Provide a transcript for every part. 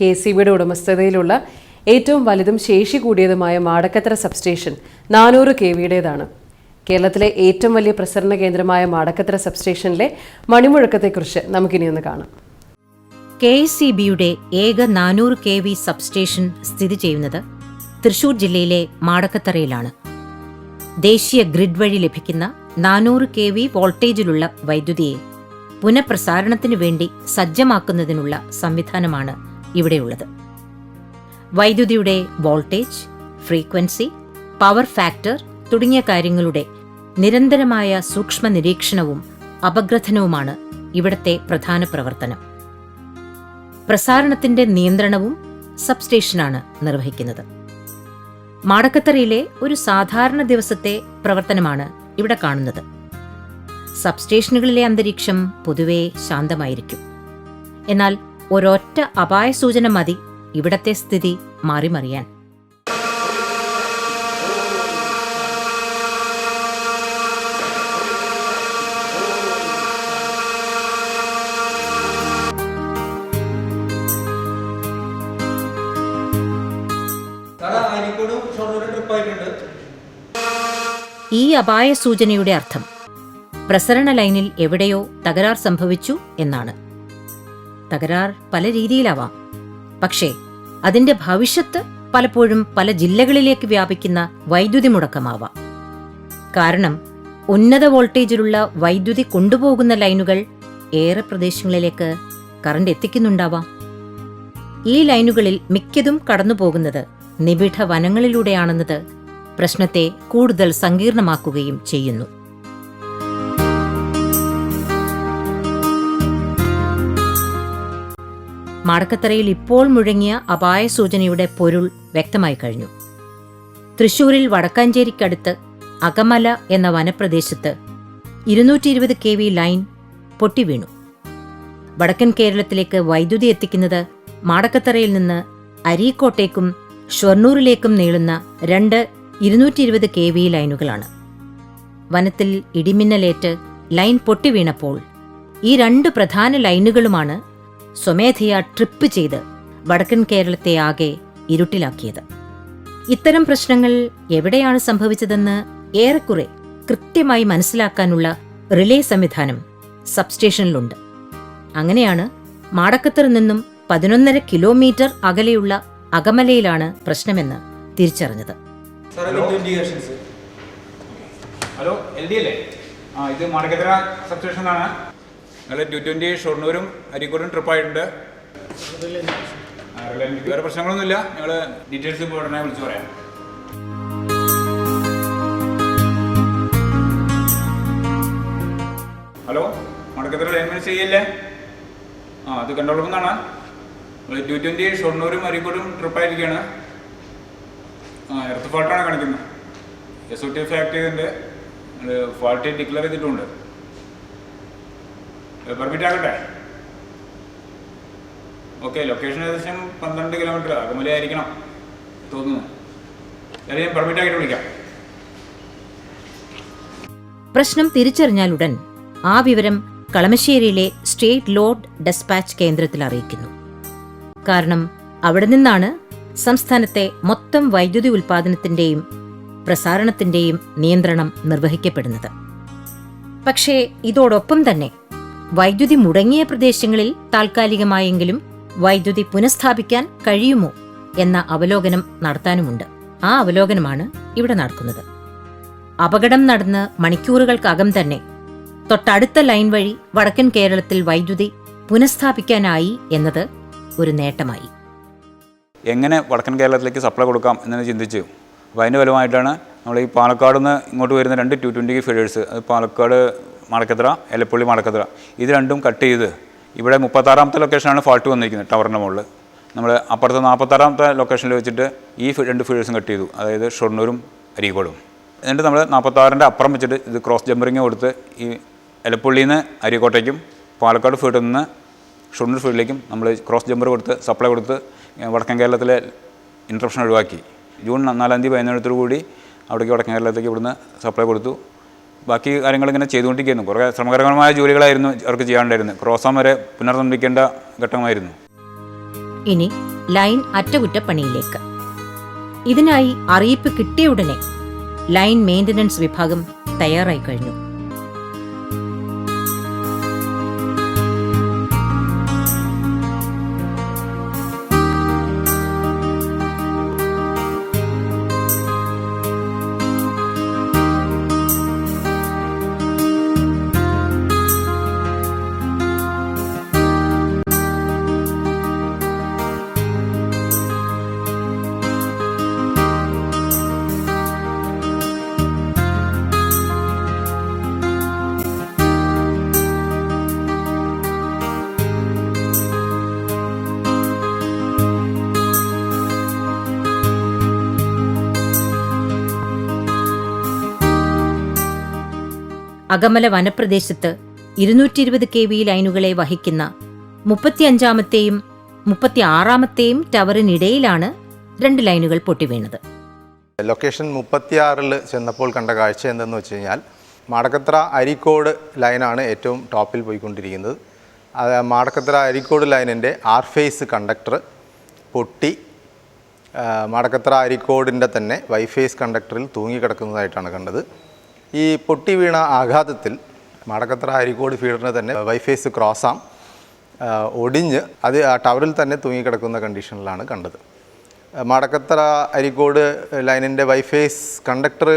K C ബിയുടെ ഉടമസ്ഥതയിലുള്ള ഏറ്റവും വലുതും ശേഷി കൂടിയതുമായ മാടക്കത്തറ സബ്സ്റ്റേഷൻ നാനൂറ് കെ വിയുടേതാണ്. കേരളത്തിലെ ഏറ്റവും വലിയ പ്രസരണ കേന്ദ്രമായ മാടക്കത്തറ സബ്സ്റ്റേഷനിലെ മണിമുഴക്കത്തെക്കുറിച്ച് നമുക്കിനി ഒന്ന് കാണാം. കെ എസ് സി ബിയുടെ ഏക നാനൂറ് കെ വി സബ്സ്റ്റേഷൻ സ്ഥിതി ചെയ്യുന്നത് തൃശൂർ ജില്ലയിലെ മാടക്കത്തറയിലാണ്. ദേശീയ ഗ്രിഡ് വഴി ലഭിക്കുന്ന നാനൂറ് കെ വി വോൾട്ടേജിലുള്ള വൈദ്യുതിയെ പുനഃപ്രസാരണത്തിനു വേണ്ടി സജ്ജമാക്കുന്നതിനുള്ള സംവിധാനമാണ് ഇവിടെയുള്ളത്. വൈദ്യുതിയുടെ വോൾട്ടേജ് ഫ്രീക്വൻസി പവർ ഫാക്ടർ തുടങ്ങിയ കാര്യങ്ങളുടെ നിരന്തരമായ സൂക്ഷ്മ നിരീക്ഷണവും അപഗ്രഥനവുമാണ് ഇവിടത്തെ പ്രധാന പ്രവർത്തനം. പ്രസാരണത്തിന്റെ നിയന്ത്രണവും സബ്സ്റ്റേഷനാണ് നിർവഹിക്കുന്നത്. മാടക്കത്തറയിലെ ഒരു സാധാരണ ദിവസത്തെ പ്രവർത്തനമാണ് ഇവിടെ കാണുന്നത്. സബ്സ്റ്റേഷനുകളിലെ അന്തരീക്ഷം പൊതുവെ ശാന്തമായിരിക്കും. എന്നാൽ ഒരൊറ്റ അപായ സൂചന മതി. ഇവിടത്തെ സ്ഥിതി മാറിമറിയാൻ. ഈ അപായ സൂചനയുടെ അർത്ഥം പ്രസരണ ലൈനിൽ എവിടെയോ തകരാർ സംഭവിച്ചു എന്നാണ്. തകരാർ പല രീതിയിലാവാം. പക്ഷേ അതിന്റെ ഭവിഷ്യത്ത് പലപ്പോഴും പല ജില്ലകളിലേക്ക് വ്യാപിക്കുന്ന വൈദ്യുതി മുടക്കമാവാം. കാരണം ഉന്നത വോൾട്ടേജിലുള്ള വൈദ്യുതി കൊണ്ടുപോകുന്ന ലൈനുകൾ ഏറെ പ്രദേശങ്ങളിലേക്ക് കറണ്ട് എത്തിക്കുന്നുണ്ടാവാം. ഈ ലൈനുകളിൽ മിക്കതും കടന്നുപോകുന്നത് നിബിഡ വനങ്ങളിലൂടെയാണെന്നത് പ്രശ്നത്തെ കൂടുതൽ സങ്കീർണമാക്കുകയും ചെയ്യുന്നു. മാടക്കത്തറയിൽ ഇപ്പോൾ മുഴങ്ങിയ അപായ സൂചനയുടെ പൊരുൾ വ്യക്തമായി കഴിഞ്ഞു. തൃശൂരിൽ വടക്കാഞ്ചേരിക്കടുത്ത് അകമല എന്ന വനപ്രദേശത്ത് ഇരുന്നൂറ്റി ഇരുപത് കെ വി ലൈൻ പൊട്ടിവീണു വടക്കൻ കേരളത്തിലേക്ക് വൈദ്യുതി എത്തിക്കുന്നത് മാടക്കത്തറയിൽ നിന്ന് അരീക്കോട്ടേക്കും ഷൊർണൂരിലേക്കും നീളുന്ന രണ്ട് ഇരുന്നൂറ്റി ഇരുപത് കെ വി ലൈനുകളാണ്. വനത്തിൽ ഇടിമിന്നലേറ്റ് ലൈൻ പൊട്ടിവീണപ്പോൾ ഈ രണ്ട് പ്രധാന ലൈനുകളുമാണ് സ്വമേധയാ ട്രിപ്പ് ചെയ്ത് വടക്കൻ കേരളത്തെ ആകെ ഇരുട്ടിലാക്കിയത്. ഇത്തരം പ്രശ്നങ്ങൾ എവിടെയാണ് സംഭവിച്ചതെന്ന് ഏറെക്കുറെ കൃത്യമായി മനസ്സിലാക്കാനുള്ള റിലേ സംവിധാനം സബ്സ്റ്റേഷനിലുണ്ട്. അങ്ങനെയാണ് മാടക്കത്തറ നിന്നും പതിനൊന്നര കിലോമീറ്റർ അകലെയുള്ള അകമലയിലാണ് പ്രശ്നമെന്ന് തിരിച്ചറിഞ്ഞത്. ഹലോ എൽ ഡി അല്ലേ? ആ ഇത് മാടക്കത്തറ സബ്സ്റ്റേഷനാണ് ഞങ്ങൾ ടു ട്വന്റി ഷൊർണൂരും അരിക്കൂറും ട്രിപ്പായിട്ടുണ്ട് വേറെ പ്രശ്നങ്ങളൊന്നുമില്ല. ഞങ്ങൾ ഡീറ്റെയിൽസ് ഇപ്പോൾ ഉടനെ വിളിച്ചു പറയാം. ഹലോ? മടക്കത്തിൽ ലൈൻമെൻസ് ചെയ്യല്ലേ? ആ അത് കണ്ടോളൂ എന്നാണ് നമ്മൾ ടു ട്വന്റി ഷൊർണൂരും അരിക്കൂറും ട്രിപ്പായിരിക്കുകയാണ് ആ എർത്ത് ഫോൾട്ടാണ് കാണിക്കുന്നത്. എസ് ഒ ടി ഫാക്ട് ചെയ്തിട്ടുണ്ട്. ഫാൾട്ട് ഡിക്ലെയർ ചെയ്തിട്ടുണ്ട്. പെർമിറ്റ് ആകട്ടെ ഓക്കെ ലൊക്കേഷൻ ഏകദേശം പന്ത്രണ്ട് കിലോമീറ്റർ അകമലി ആയിരിക്കണം തോന്നുന്നു ഞാൻ പെർമിറ്റ് ആക്കിയിട്ട് വിളിക്കാം. പ്രശ്നം തിരിച്ചറിഞ്ഞാലുടൻ ആ വിവരം കളമശ്ശേരിയിലെ സ്റ്റേറ്റ് ലോഡ് ഡെസ്പാച്ച് കേന്ദ്രത്തിൽ അറിയിക്കുന്നു. കാരണം അവിടെ നിന്നാണ് സംസ്ഥാനത്തെ മൊത്തം വൈദ്യുതി ഉൽപാദനത്തിന്റെയും പ്രസാരണത്തിന്റെയും നിയന്ത്രണം നിർവഹിക്കപ്പെടുന്നത്. പക്ഷേ ഇതോടൊപ്പം തന്നെ വൈദ്യുതി മുടങ്ങിയ പ്രദേശങ്ങളിൽ താൽക്കാലികമായെങ്കിലും വൈദ്യുതി പുനഃസ്ഥാപിക്കാൻ കഴിയുമോ എന്ന അവലോകനം നടത്താനുമുണ്ട്. ആ അവലോകനമാണ് ഇവിടെ നടക്കുന്നത്. അപകടം നടന്ന് മണിക്കൂറുകൾക്കകം തന്നെ തൊട്ടടുത്ത ലൈൻ വഴി വടക്കൻ കേരളത്തിൽ വൈദ്യുതി പുനഃസ്ഥാപിക്കാനായി എന്നത് ഒരു നേട്ടമായി. എങ്ങനെ വടക്കൻ കേരളത്തിലേക്ക് സപ്ലൈ കൊടുക്കാം എന്ന് ചിന്തിച്ചു. അപ്പോൾ അതിന്റെ ഫലമായിട്ടാണ് നമ്മൾ ഈ പാലക്കാട് നിന്ന് ഇങ്ങോട്ട് വരുന്ന രണ്ട് ടു ട്വന്റി ഫീഡേഴ്സ് അത് പാലക്കാട് മടക്കത്തറ എലപ്പള്ളി മടക്കത്തറ ഇത് രണ്ടും കട്ട് ചെയ്ത് ഇവിടെ മുപ്പത്താറാമത്തെ ലൊക്കേഷനാണ് ഫാൾട്ട് വന്നിരിക്കുന്നത് ടവറിന്റെ മുകളിൽ നമ്മൾ അപ്പുറത്തെ നാൽപ്പത്താറാമത്തെ ലൊക്കേഷനിൽ വെച്ചിട്ട് ഈ രണ്ട് ഫീഡേഴ്സും കട്ട് ചെയ്തു. അതായത് ഷൊർണൂരും അരീക്കോടും. എന്നിട്ട് നമ്മൾ നാൽപ്പത്താറിന്റെ അപ്പുറം വെച്ചിട്ട് ഇത് ക്രോസ് ജമ്പറിങ് കൊടുത്ത് ഈ എലപ്പള്ളിയിൽ നിന്ന് അരീക്കോട്ടേക്കും പാലക്കാട് ഫീൽഡിൽ നിന്ന് ഷൊർണൂർ ഫീൽഡിലേക്കും നമ്മൾ ക്രോസ് ജമ്പർ കൊടുത്ത് സപ്ലൈ കൊടുത്ത് വടക്കൻ കേരളത്തിലെ ഇൻട്രപ്ഷൻ ഒഴിവാക്കി. ജൂൺ നാലാം തീയതി പതിനേഴത്തോടു കൂടി അവിടേക്ക് വടക്കൻ കേരളത്തിലേക്ക് ഇവിടുന്ന് സപ്ലൈ കൊടുത്തു. ബാക്കി കാര്യങ്ങൾ ഇങ്ങനെ ചെയ്തുകൊണ്ടിരിക്കുന്നു കുറേ ശ്രമകരമായ ജോലികളായിരുന്നു അവർക്ക് ചെയ്യാണ്ടായിരുന്നത് ക്രോസാം വരെ പുനർനിർമ്മിക്കേണ്ട ഘട്ടമായിരുന്നു. ഇനി ലൈൻ അറ്റകുറ്റപ്പണിയിലേക്ക്. ഇതിനായി അറിയിപ്പ് കിട്ടിയ ഉടനെ ലൈൻ മെയിന്റനൻസ് വിഭാഗം തയ്യാറായി കഴിഞ്ഞു. അകമല വനപ്രദേശത്ത് ഇരുന്നൂറ്റി ഇരുപത് കെ വി ലൈനുകളെ വഹിക്കുന്ന മുപ്പത്തിയഞ്ചാമത്തെയും മുപ്പത്തിയാറാമത്തെയും ടവറിനിടയിലാണ് രണ്ട് ലൈനുകൾ പൊട്ടിവീണത്. ലൊക്കേഷൻ മുപ്പത്തിയാറിൽ ചെന്നപ്പോൾ കണ്ട കാഴ്ച എന്തെന്ന് വെച്ച് കഴിഞ്ഞാൽ മാടക്കത്ര അരിക്കോട് ലൈനാണ് ഏറ്റവും ടോപ്പിൽ പോയിക്കൊണ്ടിരിക്കുന്നത്. അത് മാടക്കത്ര അരിക്കോട് ലൈനിന്റെ ആർ ഫേസ് കണ്ടക്ടർ പൊട്ടി മാടക്കത്ര അരിക്കോടിന്റെ തന്നെ വൈഫേസ് കണ്ടക്ടറിൽ തൂങ്ങിക്കിടക്കുന്നതായിട്ടാണ് കണ്ടത്. ഈ പൊട്ടി വീണ ആഘാതത്തിൽ മാടക്കത്ര അരിക്കോട് ഫീഡറിന് തന്നെ വൈഫേസ് ക്രോസാം ഒടിഞ്ഞ് അത് ആ ടവറിൽ തന്നെ തൂങ്ങിക്കിടക്കുന്ന കണ്ടീഷനിലാണ് കണ്ടത്. മടക്കത്ര അരിക്കോട് ലൈനിന്റെ വൈഫേസ് കണ്ടക്ടർ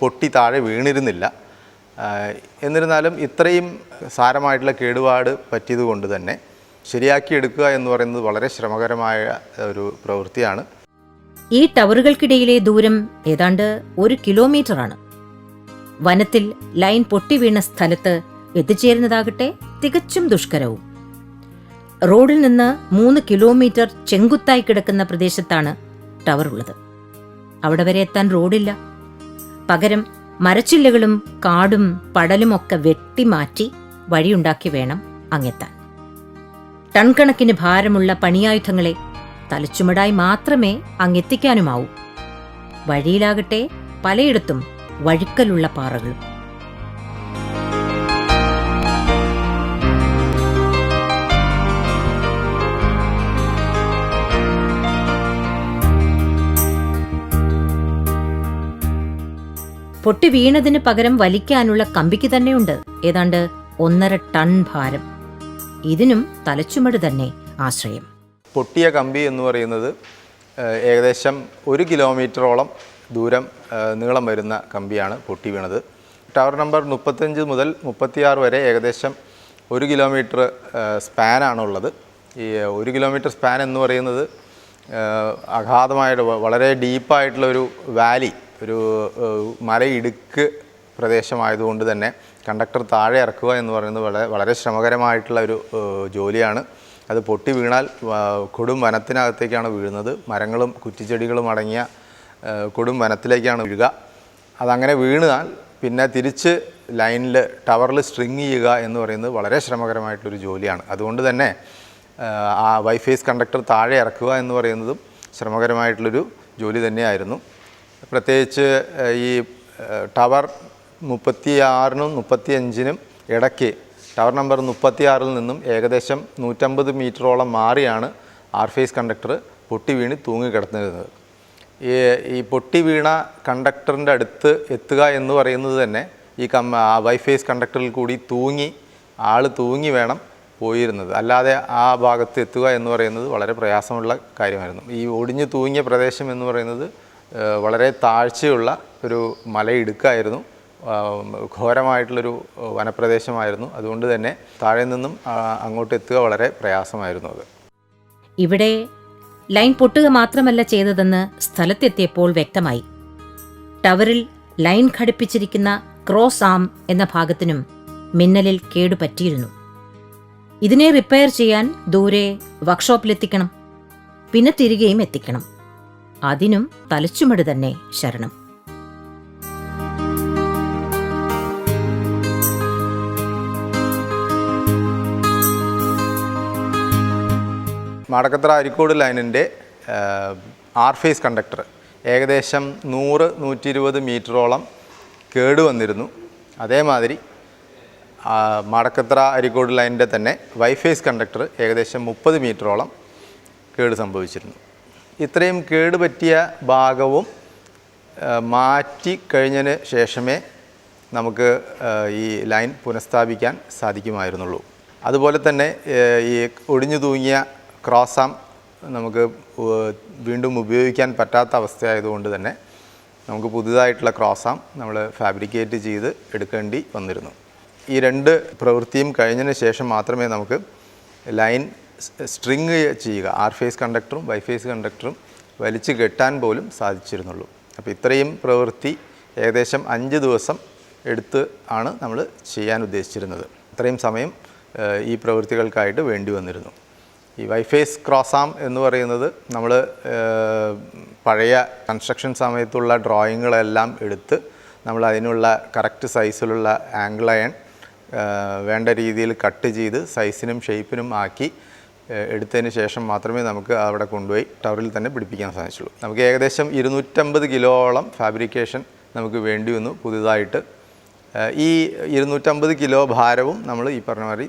പൊട്ടി താഴെ വീണിരുന്നില്ല. എന്നിരുന്നാലും ഇത്രയും സാരമായിട്ടുള്ള കേടുപാട് പറ്റിയത് കൊണ്ട് തന്നെ ശരിയാക്കി എടുക്കുക എന്ന് പറയുന്നത് വളരെ ശ്രമകരമായ ഒരു പ്രവൃത്തിയാണ്. ഈ ടവറുകൾക്കിടയിലെ ദൂരം ഏതാണ്ട് ഒരു കിലോമീറ്ററാണ്. വനത്തിൽ ലൈൻ പൊട്ടിവീണ സ്ഥലത്ത് എത്തിച്ചേരുന്നതാകട്ടെ തികച്ചും ദുഷ്കരവും. റോഡിൽ നിന്ന് മൂന്ന് കിലോമീറ്റർ ചെങ്കുത്തായി കിടക്കുന്ന പ്രദേശത്താണ് ടവർ ഉള്ളത്. അവിടെ വരെ എത്താൻ റോഡില്ല. പകരം മരച്ചില്ലകളും കാടും പടലുമൊക്കെ വെട്ടിമാറ്റി വഴിയുണ്ടാക്കി വേണം അങ്ങെത്താൻ. ടൺ കണക്കിന് ഭാരമുള്ള പണിയായുധങ്ങളെ തലച്ചുമടായി മാത്രമേ അങ്ങെത്തിക്കാനുമാവൂ. വഴിയിലാകട്ടെ പലയിടത്തും വഴുക്കലുള്ള പാറകളും പൊട്ടി വീണതിന് പകരം വലിക്കാനുള്ള കമ്പിക്ക് തന്നെയുണ്ട്. ഏതാണ്ട് ഒന്നര ടൺ ഭാരം. ഇതിനും തലച്ചുമട് തന്നെ ആശ്രയം. പൊട്ടിയ കമ്പി എന്ന് പറയുന്നത് ഏകദേശം ഒരു കിലോമീറ്ററോളം ദൂരം നീളം വരുന്ന കമ്പിയാണ് പൊട്ടി വീണത്. ടവർ നമ്പർ മുപ്പത്തഞ്ച് മുതൽ മുപ്പത്തിയാറ് വരെ ഏകദേശം ഒരു കിലോമീറ്റർ സ്പാനാണുള്ളത്. ഈ ഒരു കിലോമീറ്റർ സ്പാൻ എന്ന് പറയുന്നത് അഗാധമായിട്ട് വളരെ ഡീപ്പായിട്ടുള്ള ഒരു വാലി ഒരു മലയിടുക്ക് പ്രദേശമായതുകൊണ്ട് തന്നെ കണ്ടക്ടർ താഴെ ഇറക്കുക എന്ന് പറയുന്നത് വളരെ വളരെ ശ്രമകരമായിട്ടുള്ള ഒരു ജോലിയാണ്. അത് പൊട്ടി വീണാൽ കൊടും വനത്തിനകത്തേക്കാണ് വീഴുന്നത്. മരങ്ങളും കുറ്റിച്ചെടികളും അടങ്ങിയ കൊടും വനത്തിലേക്കാണ് വീഴുക. അതങ്ങനെ വീണാൽ പിന്നെ തിരിച്ച് ലൈനിൽ ടവറിൽ സ്ട്രിങ് ചെയ്യുക എന്ന് പറയുന്നത് വളരെ ശ്രമകരമായിട്ടൊരു ജോലിയാണ്. അതുകൊണ്ട് തന്നെ ആ, വൈഫൈസ് കണ്ടക്ടർ താഴെ ഇറക്കുക എന്ന് പറയുന്നതും ശ്രമകരമായിട്ടുള്ളൊരു ജോലി തന്നെയായിരുന്നു. പ്രത്യേകിച്ച് ഈ ടവർ മുപ്പത്തി ആറിനും മുപ്പത്തി അഞ്ചിനും ഇടയ്ക്ക് ടവർ നമ്പർ മുപ്പത്തിയാറിൽ നിന്നും ഏകദേശം നൂറ്റമ്പത് മീറ്ററോളം മാറിയാണ് ആർഫേസ് കണ്ടക്ടർ പൊട്ടി വീണ് തൂങ്ങിക്കിടന്നിരുന്നത്. ഈ പൊട്ടി വീണ കണ്ടക്ടറിന്റെ അടുത്ത് എത്തുക എന്ന് പറയുന്നത് തന്നെ ഈ കം ആ വൈഫേസ് കണ്ടക്ടറിൽ കൂടി തൂങ്ങി ആൾ തൂങ്ങി വേണം പോയിരുന്നത്. അല്ലാതെ ആ ഭാഗത്ത് എത്തുക എന്ന് പറയുന്നത് വളരെ പ്രയാസമുള്ള കാര്യമായിരുന്നു. ഈ ഒടിഞ്ഞു തൂങ്ങിയ പ്രദേശം എന്ന് പറയുന്നത് വളരെ താഴ്ചയുള്ള ഒരു മലയിടുക്കായിരുന്നു. ഘോരമായിട്ടുള്ളൊരു വനപ്രദേശമായിരുന്നു. അതുകൊണ്ട് തന്നെ താഴെ നിന്നും അങ്ങോട്ട് എത്തുക വളരെ പ്രയാസമായിരുന്നു അത്. ഇവിടെ ലൈൻ പൊട്ടുക മാത്രമല്ല ചെയ്തതെന്ന് സ്ഥലത്തെത്തിയപ്പോൾ വ്യക്തമായി. ടവറിൽ ലൈൻ ഘടിപ്പിച്ചിരിക്കുന്ന ക്രോസ് ആം എന്ന ഭാഗത്തിനും മിന്നലിൽ കേടുപറ്റിയിരുന്നു. ഇതിനെ റിപ്പയർ ചെയ്യാൻ ദൂരെ വർക്ക്ഷോപ്പിലെത്തിക്കണം. പിന്നെ തിരികെയും എത്തിക്കണം. അതിനും തലച്ചുമട് തന്നെ ശരണം. മാടക്കത്ര അരിക്കോട് ലൈനിന്റെ ആർ ഫേസ് കണ്ടക്ടർ ഏകദേശം നൂറ് നൂറ്റി ഇരുപത് മീറ്ററോളം കേടുവന്നിരുന്നു അതേമാതിരി മാടക്കത്ര അരിക്കോട് ലൈനിന്റെ തന്നെ വൈഫേസ് കണ്ടക്ടർ ഏകദേശം മുപ്പത് മീറ്ററോളം കേട് സംഭവിച്ചിരുന്നു. ഇത്രയും കേട് പറ്റിയ ഭാഗവും മാറ്റി കഴിഞ്ഞതിന് ശേഷമേ നമുക്ക് ഈ ലൈൻ പുനഃസ്ഥാപിക്കാൻ സാധിക്കുമായിരുന്നുള്ളൂ. അതുപോലെ തന്നെ ഈ ഒടിഞ്ഞു തൂങ്ങിയ ക്രോസാം നമുക്ക് വീണ്ടും ഉപയോഗിക്കാൻ പറ്റാത്ത അവസ്ഥയായതുകൊണ്ട് തന്നെ നമുക്ക് പുതുതായിട്ടുള്ള ക്രോസാം നമ്മൾ ഫാബ്രിക്കേറ്റ് ചെയ്ത് എടുക്കേണ്ടി വന്നിരുന്നു. ഈ രണ്ട് പ്രവൃത്തിയും കഴിഞ്ഞതിന് ശേഷം മാത്രമേ നമുക്ക് ലൈൻ സ്ട്രിങ് ചെയ്യുക ആർ ഫേസ് കണ്ടക്ടറും വൈ ഫേസ് കണ്ടക്ടറും വലിച്ചു കെട്ടാൻ പോലും സാധിച്ചിരുന്നുള്ളൂ. അപ്പോൾ ഇത്രയും പ്രവൃത്തി ഏകദേശം അഞ്ച് ദിവസം എടുത്ത് ആണ് നമ്മൾ ചെയ്യാൻ ഉദ്ദേശിച്ചിരുന്നത്. അത്രയും സമയം ഈ പ്രവൃത്തികൾക്കായിട്ട് വേണ്ടി വന്നിരുന്നു. ഈ വൈഫേസ് ക്രോസാം എന്ന് പറയുന്നത് നമ്മൾ പഴയ കൺസ്ട്രക്ഷൻ സമയത്തുള്ള ഡ്രോയിങ്ങുകളെല്ലാം എടുത്ത് നമ്മൾ അതിനുള്ള കറക്റ്റ് സൈസിലുള്ള ആംഗിൾ അയൺ വേണ്ട രീതിയിൽ കട്ട് ചെയ്ത് സൈസിനും ഷേപ്പിനും ആക്കി എടുത്തതിന് ശേഷം മാത്രമേ നമുക്ക് അവിടെ കൊണ്ടുപോയി ടവറിൽ തന്നെ പിടിപ്പിക്കാൻ സാധിച്ചുള്ളൂ. നമുക്ക് ഏകദേശം ഇരുന്നൂറ്റമ്പത് കിലോളം ഫാബ്രിക്കേഷൻ നമുക്ക് വേണ്ടി വന്നു. പുതുതായിട്ട് ഈ ഇരുന്നൂറ്റമ്പത് കിലോ ഭാരവും നമ്മൾ ഈ പറഞ്ഞ മാതിരി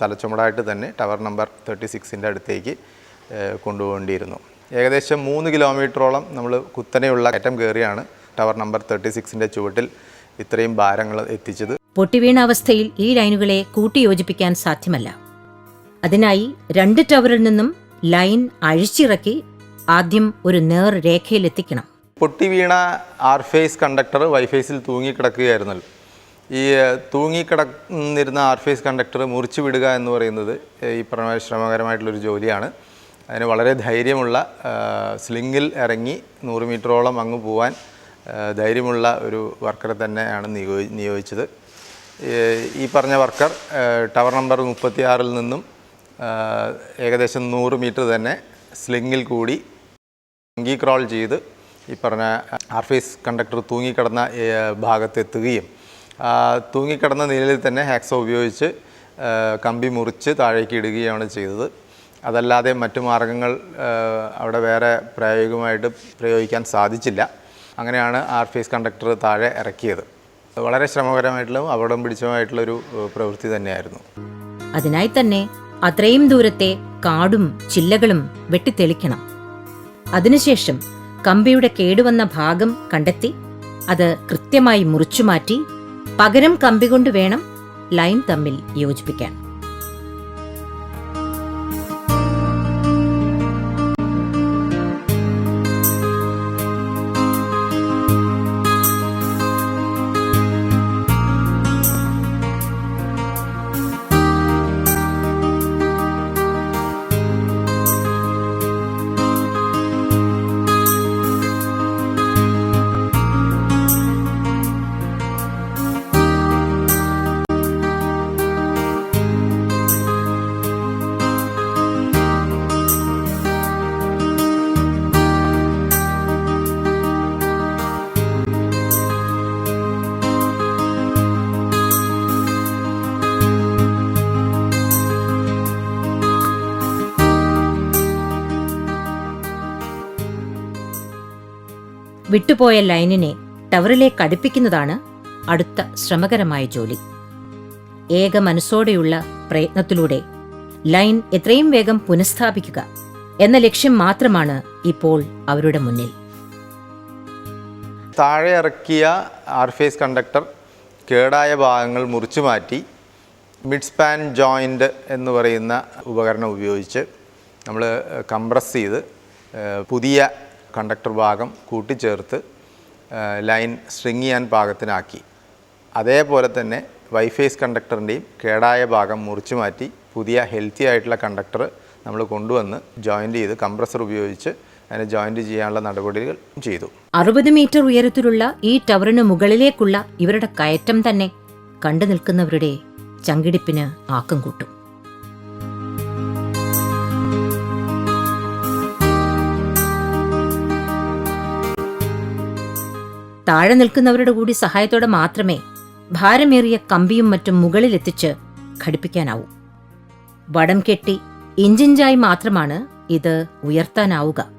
തലച്ചുമടായിട്ട് തന്നെ ടവർ നമ്പർ തേർട്ടി സിക്സിന്റെ അടുത്തേക്ക് കൊണ്ടുപോകേണ്ടിയിരുന്നു. ഏകദേശം മൂന്ന് കിലോമീറ്ററോളം നമ്മൾ കുത്തനെയുള്ള ഏറ്റം കയറിയാണ് ടവർ നമ്പർ തേർട്ടി സിക്സിന്റെ ചുവട്ടിൽ ഇത്രയും ഭാരങ്ങൾ എത്തിച്ചത്. പൊട്ടിവീണ അവസ്ഥയിൽ ഈ ലൈനുകളെ കൂട്ടിയോജിപ്പിക്കാൻ സാധ്യമല്ല. അതിനായി രണ്ട് ടവറിൽ നിന്നും ലൈൻ അഴിച്ചിറക്കി ആദ്യം ഒരു നേർ രേഖയിലെത്തിക്കണം. പൊട്ടി വീണ ആർ ഫേസ് കണ്ടക്ടർ വൈഫേസിൽ തൂങ്ങിക്കിടക്കുകയായിരുന്നല്ലോ. ഈ തൂങ്ങിക്കിടന്നിരുന്ന ആർ ഫേസ് കണ്ടക്ടർ മുറിച്ചു വിടുക എന്ന് പറയുന്നത് ഈ പറഞ്ഞ ശ്രമകരമായിട്ടുള്ളൊരു ജോലിയാണ്. അതിന് വളരെ ധൈര്യമുള്ള സ്ലിങ്ങിൽ ഇറങ്ങി നൂറ് മീറ്ററോളം അങ്ങ് പോവാൻ ധൈര്യമുള്ള ഒരു വർക്കറെ തന്നെയാണ് നിയോഗി നിയോഗിച്ചത്. ഈ പറഞ്ഞ വർക്കർ ടവർ നമ്പർ മുപ്പത്തിയാറിൽ നിന്നും ഏകദേശം നൂറ് മീറ്റർ തന്നെ സ്ലിങ്ങിൽ കൂടി തൂങ്ങി ക്രോൾ ചെയ്ത് ഈ പറഞ്ഞ ആർഫേസ് കണ്ടക്ടർ തൂങ്ങിക്കിടന്ന ഭാഗത്തെത്തുകയും തൂങ്ങിക്കിടന്ന നിലയിൽ തന്നെ ഹാക്സോ ഉപയോഗിച്ച് കമ്പി മുറിച്ച് താഴേക്ക് ഇടുകയാണ് ചെയ്തത്. അതല്ലാതെ മറ്റു മാർഗങ്ങൾ അവിടെ വേറെ പ്രായോഗികമായിട്ട് പ്രയോഗിക്കാൻ സാധിച്ചില്ല. അങ്ങനെയാണ് ആർ ഫേസ് കണ്ടക്ടർ താഴെ ഇറക്കിയത്. വളരെ ശ്രമകരമായിട്ടുള്ള അപകടം പിടിച്ചതുമായിട്ടുള്ളൊരു ഒരു പ്രവൃത്തി തന്നെയായിരുന്നു. അതിനായി തന്നെ അത്രയും ദൂരത്തെ കാടും ചില്ലകളും വെട്ടിത്തെളിക്കണം. അതിനുശേഷം കമ്പിയുടെ കേടുവന്ന ഭാഗം കണ്ടെത്തി അത് കൃത്യമായി മുറിച്ചുമാറ്റി പകരം കമ്പി കൊണ്ട് വേണം ലൈൻ തമ്മിൽ യോജിപ്പിക്കാൻ. വിട്ടുപോയ ലൈനിനെ ടവറിലേക്ക് അടുപ്പിക്കുന്നതാണ് അടുത്ത ശ്രമകരമായ ജോലി. ഏക മനസ്സോടെയുള്ള പ്രയത്നത്തിലൂടെ ലൈൻ എത്രയും വേഗം പുനഃസ്ഥാപിക്കുക എന്ന ലക്ഷ്യം മാത്രമാണ് ഇപ്പോൾ അവരുടെ മുന്നിൽ. താഴെ ഇറക്കിയ ആർഫേസ് കണ്ടക്ടർ കേടായ ഭാഗങ്ങൾ മുറിച്ചു മാറ്റി മിഡ് സ്പാൻ ജോയിന്റ് എന്ന് പറയുന്ന ഉപകരണം ഉപയോഗിച്ച് നമ്മൾ കംപ്രസ് ചെയ്ത് പുതിയ കണ്ടക്ടർ ഭാഗം കൂട്ടിച്ചേർത്ത് ലൈൻ സ്ട്രിങ് ചെയ്യാൻ പാകത്തിനാക്കി. അതേപോലെ തന്നെ വൈഫേസ് കണ്ടക്ടറിന്റെയും കേടായ ഭാഗം മുറിച്ചു മാറ്റി പുതിയ ഹെൽത്തി ആയിട്ടുള്ള കണ്ടക്ടർ നമ്മൾ കൊണ്ടുവന്ന് ജോയിന്റ് ചെയ്ത് കംപ്രസർ ഉപയോഗിച്ച് അതിനെ ജോയിന്റ് ചെയ്യാനുള്ള നടപടികൾ ചെയ്തു. അറുപത് മീറ്റർ ഉയരത്തിലുള്ള ഈ ടവറിന് മുകളിലേക്കുള്ള ഇവരുടെ കയറ്റം തന്നെ കണ്ടു നിൽക്കുന്നവരുടെ ചങ്കിടിപ്പിന് ആക്കം കൂട്ടും. താഴെ നിൽക്കുന്നവരുടെ കൂടി സഹായത്തോടെ മാത്രമേ ഭാരമേറിയ കമ്പിയും മറ്റും മുകളിലെത്തിച്ച് ഘടിപ്പിക്കാനാവൂ. വടം കെട്ടി ഇഞ്ചിഞ്ചായി മാത്രമാണ് ഇത് ഉയർത്താനാവുക.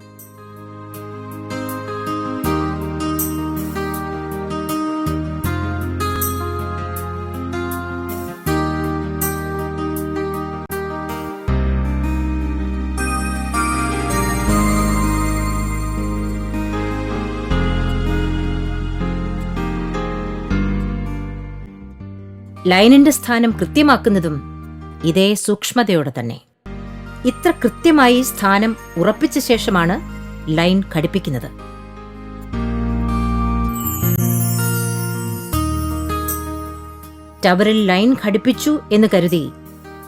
ലൈനിന്റെ സ്ഥാനം കൃത്യമാക്കുന്നതും ഇതേ സൂക്ഷ്മതയോടെ തന്നെ. ഇത്ര കൃത്യമായി സ്ഥാനം ഉറപ്പിച്ച ശേഷമാണ് ലൈൻ ഘടിപ്പിക്കുന്നത്. ടവറിൽ ലൈൻ ഘടിപ്പിച്ചു എന്ന് കരുതി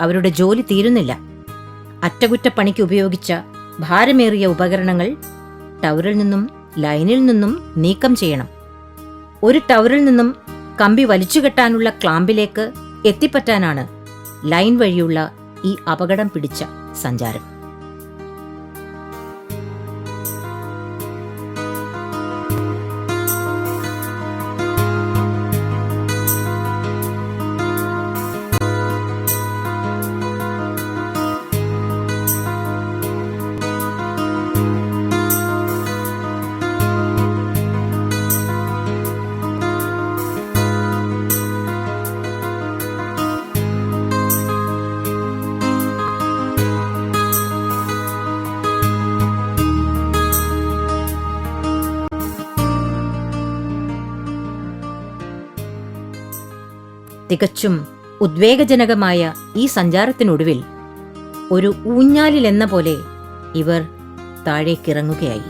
അവരുടെ ജോലി തീരുന്നില്ല. അറ്റകുറ്റപ്പണിക്ക് ഉപയോഗിച്ച ഭാരമേറിയ ഉപകരണങ്ങൾ ടവറിൽ നിന്നും ലൈനിൽ നിന്നും നീക്കം ചെയ്യണം. ഒരു ടവറിൽ നിന്നും കമ്പി വലിച്ചുകെട്ടാനുള്ള ക്ലാമ്പിലേക്ക് എത്തിപ്പറ്റാനാണ് ലൈൻ വഴിയുള്ള ഈ അപകടം പിടിച്ച സഞ്ചാരം. തികച്ചും ഉദ്വേഗജനകമായ ഈ സഞ്ചാരത്തിനൊടുവിൽ ഒരു ഊഞ്ഞാലിലെന്ന പോലെ ഇവർ താഴേക്കിറങ്ങുകയായി.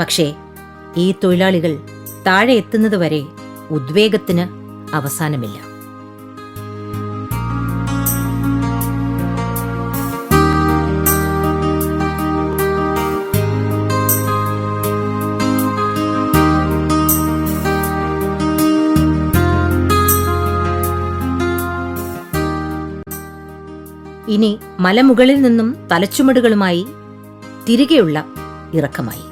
പക്ഷേ ഈ തൊഴിലാളികൾ താഴെ എത്തുന്നതുവരെ ഉദ്വേഗത്തിന് അവസാനമില്ല. ഇനി മലമുകളിൽ നിന്നും തലച്ചുമടുകളുമായി തിരികെയുള്ള ഇറക്കമായി.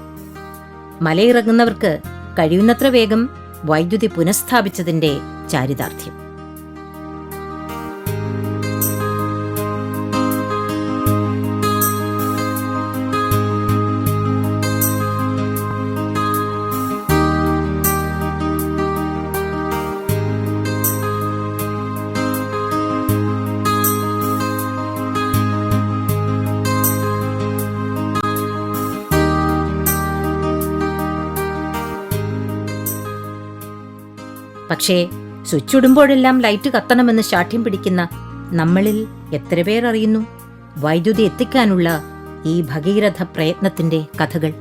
മലയിറങ്ങുന്നവർക്ക് കഴിയുന്നത്ര വേഗം വൈദ്യുതി പുനഃസ്ഥാപിച്ചതിന്റെ ചാരിതാർത്ഥ്യം. പക്ഷേ സ്വിച്ച് ഇടുമ്പോഴെല്ലാം ലൈറ്റ് കത്തണമെന്ന് ശാഠ്യം പിടിക്കുന്ന നമ്മളിൽ എത്ര പേർ അറിയുന്നു? വൈദ്യുതി എത്തിക്കാനുള്ള ഈ ഭഗീരഥ പ്രയത്നത്തിന്റെ കഥകൾ.